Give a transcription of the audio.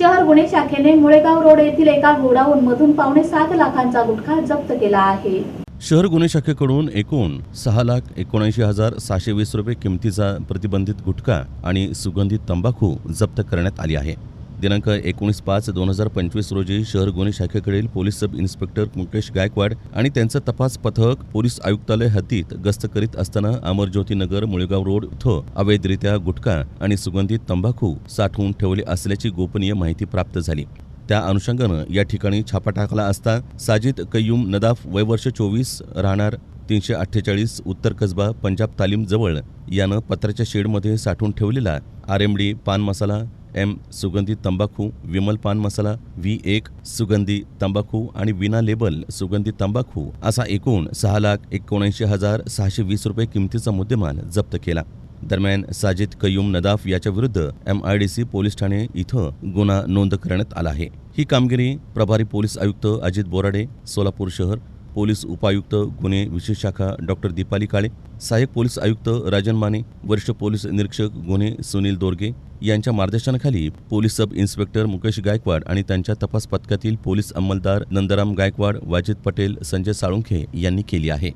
शहर गुन्हे शाखेने मुळेगाव रोड येथील एका गोडाऊन मधून पावणे सात लाखांचा गुटखा जप्त केला आहे. शहर गुन्हे शाखेकडून एकूण सहा लाख एकोणऐंशी हजार सहाशे वीस रुपये किमतीचा प्रतिबंधित गुटखा आणि सुगंधित तंबाखू जप्त करण्यात आली आहे. दिनांक एकोणीस पाच दोन हजार पंचवीस रोजी शहर गुन्हे शाखेकडील police sub inspector Mukesh Gaikwad आणि त्यांचं तपास पथक पोलीस आयुक्तालय हद्दीत गस्त करीत असताना अमरज्योती नगर मुळेगाव रोड इथं अवैधरित्या गुटखा आणि सुगंधित तंबाखू साठवून ठेवले असल्याची गोपनीय माहिती प्राप्त झाली. त्या अनुषंगानं या ठिकाणी छापा टाकला असता साजिद कय्यूम नदाफ वयवर्ष चोवीस राहणार तीनशे अठ्ठेचाळीस उत्तर कसबा पंजाब तालीम जवळ यानं पत्राच्या शेडमध्ये साठवून ठेवलेला आर एम डी पान मसाला एम सुगंधी तंबाखू विमल पान मसाला व्ही एक सुगंधी तंबाखू आणि विना लेबल सुगंधी तंबाखू असा एकूण सहा लाख एकोणऐंशी हजार सहाशे वीस रुपये किमतीचा मुद्देमाल जप्त केला. दरम्यान साजिद कयूम नदाफ याच्या विरुद्ध M I D C police Thane इथं गुन्हा नोंद करण्यात आला आहे. ही कामगिरी प्रभारी पोलीस आयुक्त अजित बोराडे सोलापूर शहर पोलीस उपायुक्त गुन्हे विशेष शाखा डॉक्टर दीपाली काळे सहाय्यक पोलीस आयुक्त राजन माने वरिष्ठ पोलीस निरीक्षक गुन्हे सुनील दोरगे यांच्या मार्गदर्शनाखाली police sub inspector Mukesh Gaikwad आणि त्यांच्या तपास पथकातील पोलीस अंमलदार नंदराम गायकवाड वाजिद पटेल संजय साळुंखे यांनी केली आहे.